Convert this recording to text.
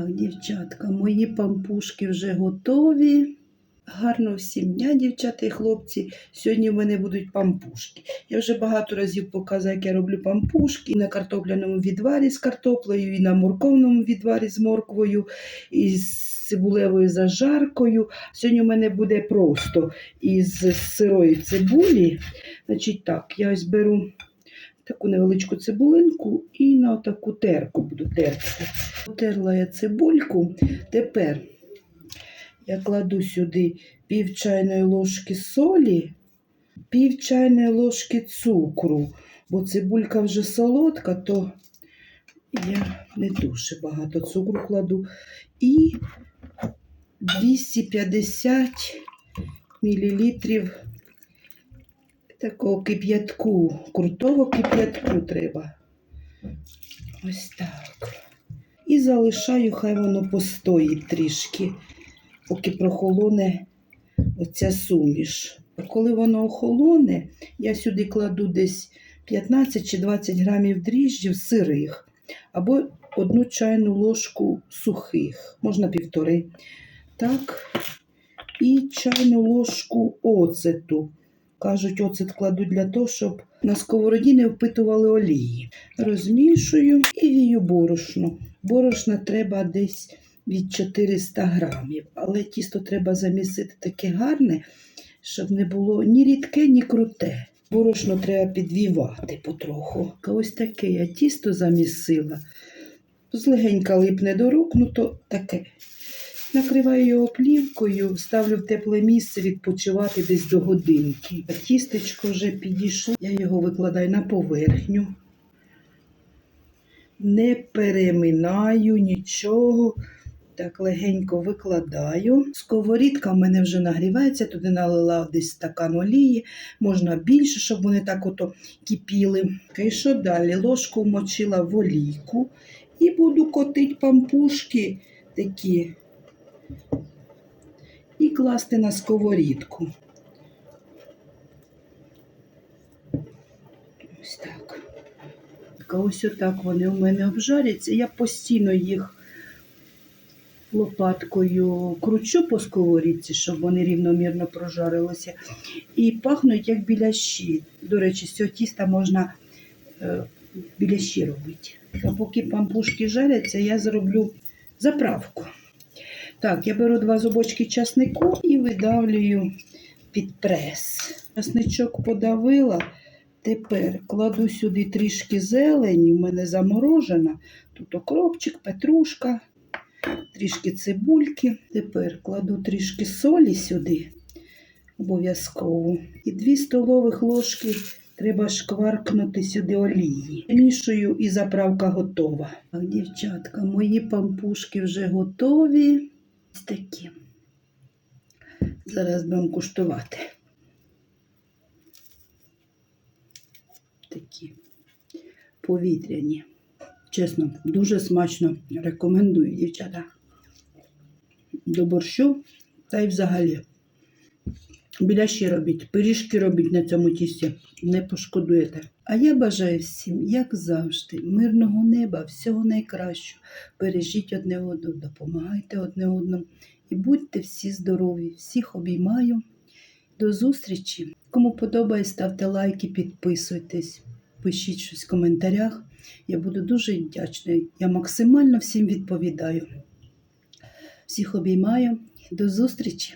Так, Дівчатка, мої пампушки вже готові. Гарно всім дня, дівчата і хлопці. Сьогодні в мене будуть пампушки. Я вже багато разів показала, як я роблю пампушки і на картопляному відварі з картоплею, і на морковному відварі з морквою, і з цибулевою зажаркою. Сьогодні в мене буде просто із сирої цибулі. Значить так, я ось беру таку невеличку цибулинку і на таку терку буду терти. Потерла я цибульку. Тепер я кладу сюди пів чайної ложки солі, пів чайної ложки цукру, бо цибулька вже солодка, то я не дуже багато цукру кладу. І 250 мл такого кип'ятку, крутого кип'ятку треба. Ось так. І залишаю, хай воно постоїть трішки, поки прохолоне оця суміш. Коли воно охолоне, я сюди кладу десь 15 чи 20 грамів дріжджів сирих, або одну чайну ложку сухих, можна півтори. Так, і чайну ложку оцету. Кажуть, оцет кладуть для того, щоб на сковороді не впитували олії. Розмішую і вію борошно. Борошна треба десь від 400 грамів, але тісто треба замісити таке гарне, щоб не було ні рідке, ні круте. Борошно треба підвівати потроху. Ось таке я тісто замісила. Злегенька липне до рук, ну то таке. Накриваю його плівкою, ставлю в тепле місце відпочивати десь до годинки. Тістечко вже підійшло, я його викладаю на поверхню. Не переминаю нічого. Так легенько викладаю. Сковорідка в мене вже нагрівається, туди налила десь стакан олії, можна більше, щоб вони так ото кипіли. І що далі? Ложку вмочила в олійку і буду котити пампушки такі і класти на сковорідку. Ось так. Ось отак вони у мене обжаряться. Я постійно їх лопаткою кручу по сковорідці, щоб вони рівномірно прожарилися. І пахнуть як біляші. До речі, з цього тіста можна е, біляші робити. А поки пампушки жаряться, я зроблю заправку. Так, я беру два зубочки часнику і видавлюю під прес. Часничок подавила. Тепер кладу сюди трішки зелені, в мене заморожена. Тут окропчик, петрушка, трішки цибульки. Тепер кладу трішки солі сюди, обов'язково. І дві столових ложки треба шкваркнути сюди олії. Мішую і заправка готова. Так, дівчатка, мої пампушки вже готові. Ось такі. Зараз будемо куштувати. Такі повітряні. Чесно, дуже смачно рекомендую, дівчата. До борщу та й взагалі. Біляші робіть, пиріжки робіть на цьому тісті, не пошкодуєте. А я бажаю всім, як завжди, мирного неба, всього найкращого. Бережіть одне одного, допомагайте одне одному і будьте всі здорові. Всіх обіймаю. До зустрічі. Кому подобається, ставте лайки, підписуйтесь, пишіть щось в коментарях. Я буду дуже вдячна. Я максимально всім відповідаю. Всіх обіймаю. До зустрічі!